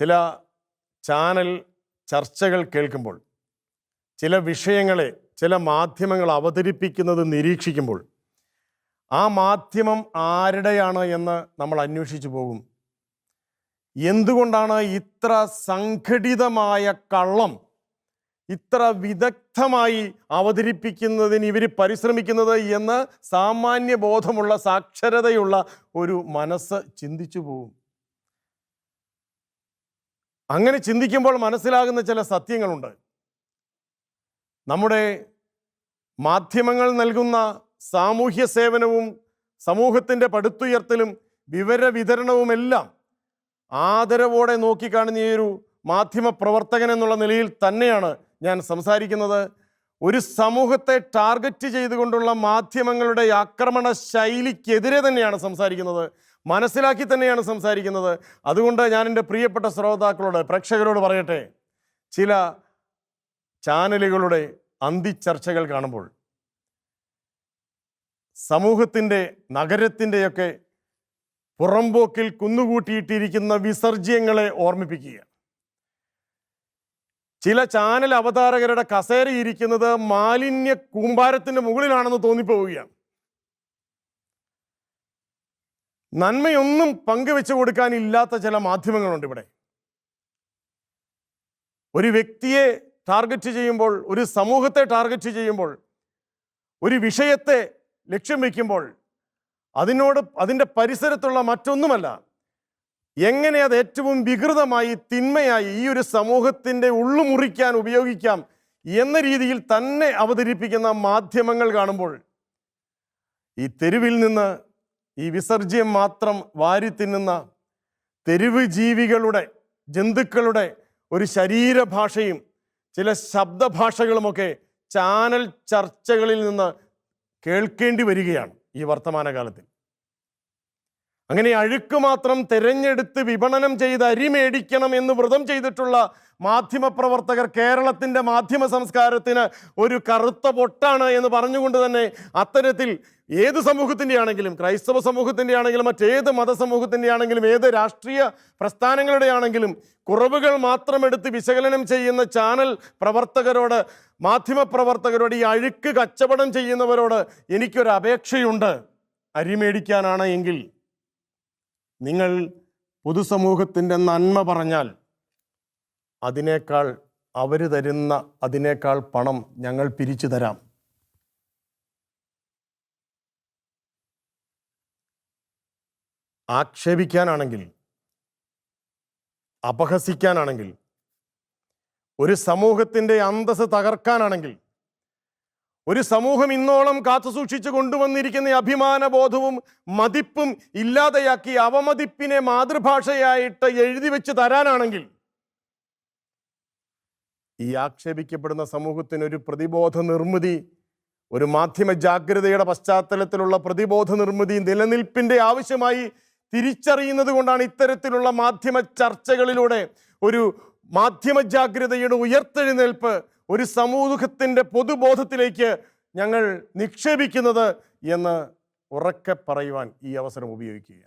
ചില ചാനൽ ചർച്ചകൾ കേൾക്കുമ്പോൾ ചില വിഷയങ്ങളെ ചില മാധ്യമങ്ങൾ അവതരിപ്പിക്കുന്നത് നിരീക്ഷിക്കുമ്പോൾ ആ മാധ്യമം ആരുടെയാണ് എന്ന് നമ്മൾ അന്വേഷിച്ചു പോകും. എന്തുകൊണ്ടാണ് ഇത്ര സംഘടിതമായ കള്ളം ഇത്ര വിദഗ്ധമായി അവതരിപ്പിക്കുന്നതിന് ഇവർ പരിശ്രമിക്കുന്നത് എന്ന് സാമാന്യ ബോധമുള്ള സാക്ഷരതയുള്ള ഒരു മനസ്സ് ചിന്തിച്ചു പോകും. അങ്ങനെ ചിന്തിക്കുമ്പോൾ മനസ്സിലാകുന്ന ചില സത്യങ്ങളുണ്ട്. നമ്മുടെ മാധ്യമങ്ങൾ നൽകുന്ന സാമൂഹ്യ സേവനവും സമൂഹത്തിന്റെ പടുത്തുയർത്തലും വിവര വിതരണവുമെല്ലാം ആദരവോടെ നോക്കിക്കാണുന്ന ഈ ഒരു മാധ്യമ പ്രവർത്തകൻ എന്നുള്ള നിലയിൽ തന്നെയാണ് ഞാൻ സംസാരിക്കുന്നത്. ഒരു സമൂഹത്തെ ടാർഗറ്റ് ചെയ്തുകൊണ്ടുള്ള മാധ്യമങ്ങളുടെ ആക്രമണ ശൈലിക്കെതിരെ തന്നെയാണ് സംസാരിക്കുന്നത്. മനസ്സിലാക്കി തന്നെയാണ് സംസാരിക്കുന്നത്. അതുകൊണ്ട് ഞാൻ എന്റെ പ്രിയപ്പെട്ട ശ്രോതാക്കളോട് പ്രേക്ഷകരോട് പറയട്ടെ. ചില ചാനലുകളുടെ അന്തിച്ചർച്ചകൾ കാണുമ്പോൾ സമൂഹത്തിന്റെ നഗരത്തിന്റെയൊക്കെ പുറംപോക്കിൽ കുന്നുകൂട്ടിയിട്ടിരിക്കുന്ന വിസർജ്യങ്ങളെ ഓർമ്മിപ്പിക്കുക. ചില ചാനൽ അവതാരകരുടെ കസേരയിരിക്കുന്നത് മാലിന്യ കൂമ്പാരത്തിന്റെ മുകളിലാണെന്ന് തോന്നിപ്പോവുകയാണ്. നന്മയൊന്നും പങ്കുവെച്ചു കൊടുക്കാനില്ലാത്ത ചില മാധ്യമങ്ങളുണ്ട് ഇവിടെ. ഒരു വ്യക്തിയെ ടാർഗറ്റ് ചെയ്യുമ്പോൾ ഒരു സമൂഹത്തെ ടാർഗറ്റ് ചെയ്യുമ്പോൾ ഒരു വിഷയത്തെ ലക്ഷ്യം വയ്ക്കുമ്പോൾ അതിനോട് അതിന്റെ പരിസരത്തുള്ള മറ്റൊന്നുമല്ല എങ്ങനെ അത് ഏറ്റവും വികൃതമായി തിന്മയായി ഈ ഒരു സമൂഹത്തിന്റെ ഉള്ളു മുറിക്കാൻ ഉപയോഗിക്കാം എന്ന രീതിയിൽ തന്നെ അവതരിപ്പിക്കുന്ന മാധ്യമങ്ങൾ കാണുമ്പോൾ ഈ തെരുവിൽ നിന്ന് ഈ വിസർജ്യം മാത്രം വാരി തിന്നുന്ന തെരുവ് ജീവികളുടെ ജന്തുക്കളുടെ ഒരു ശരീരഭാഷയും ചില ശബ്ദഭാഷകളുമൊക്കെ ചാനൽ ചർച്ചകളിൽ നിന്ന് കേൾക്കേണ്ടി വരികയാണ് ഈ വർത്തമാനകാലത്തിൽ. അങ്ങനെ അഴുക്ക് മാത്രം തിരഞ്ഞെടുത്ത് വിപണനം ചെയ്ത് അരി മേടിക്കണം എന്ന് വ്രതം ചെയ്തിട്ടുള്ള മാധ്യമ മാധ്യമപ്രവർത്തകർ കേരളത്തിന്റെ മാധ്യമ സംസ്കാരത്തിന് ഒരു കറുത്ത പൊട്ടാണ് എന്ന് പറഞ്ഞുകൊണ്ട് തന്നെ അത്തരത്തിൽ ഏത് സമൂഹത്തിന്റെ ആണെങ്കിലും ക്രൈസ്തവ സമൂഹത്തിന്റെ ആണെങ്കിലും മറ്റേത് മതസമൂഹത്തിന്റെ ആണെങ്കിലും ഏത് രാഷ്ട്രീയ പ്രസ്ഥാനങ്ങളുടെ ആണെങ്കിലും കുറവുകൾ മാത്രം എടുത്ത് വിശകലനം ചെയ്യുന്ന ചാനൽ പ്രവർത്തകരോട് മാധ്യമ പ്രവർത്തകരോട് ഈ അഴുക്ക് കച്ചവടം ചെയ്യുന്നവരോട് എനിക്കൊരു അപേക്ഷയുണ്ട് അരി മേടിക്കാനാണ് എങ്കിൽ നിങ്ങൾ പൊതുസമൂഹത്തിന്റെ നന്മ പറഞ്ഞാൽ അതിനേക്കാൾ അവർ തരുന്ന അതിനേക്കാൾ പണം ഞങ്ങൾ പിരിച്ചു തരാം. ആക്ഷേപിക്കാനാണെങ്കിൽ അപഹസിക്കാനാണെങ്കിൽ ഒരു സമൂഹത്തിന്റെ അന്തസ് തകർക്കാനാണെങ്കിൽ ഒരു സമൂഹം ഇന്നോളം കാത്തുസൂക്ഷിച്ചു കൊണ്ടുവന്നിരിക്കുന്ന അഭിമാന ബോധവും മതിപ്പും ഇല്ലാതെയാക്കി അവമതിപ്പിനെ മാതൃഭാഷയായിട്ട് എഴുതി വെച്ച് തരാനാണെങ്കിൽ ഈ ആക്ഷേപിക്കപ്പെടുന്ന സമൂഹത്തിന് ഒരു പ്രതിബോധ നിർമ്മിതി ഒരു മാധ്യമ ജാഗ്രതയുടെ പശ്ചാത്തലത്തിലുള്ള പ്രതിബോധ നിർമ്മിതി നിലനിൽപ്പിന്റെ ആവശ്യമായി തിരിച്ചറിയുന്നത് കൊണ്ടാണ് ഇത്തരത്തിലുള്ള മാധ്യമ ചർച്ചകളിലൂടെ ഒരു മാധ്യമ ജാഗ്രതയുടെ ഉയർത്തെഴുന്നേൽപ്പ് ഒരു സമൂഹത്തിന്റെ പൊതുബോധത്തിലേക്ക് ഞങ്ങൾ നിക്ഷേപിക്കുന്നത് എന്ന് ഉറക്കെ പറയുവാൻ ഈ അവസരം ഉപയോഗിക്കുകയാണ്.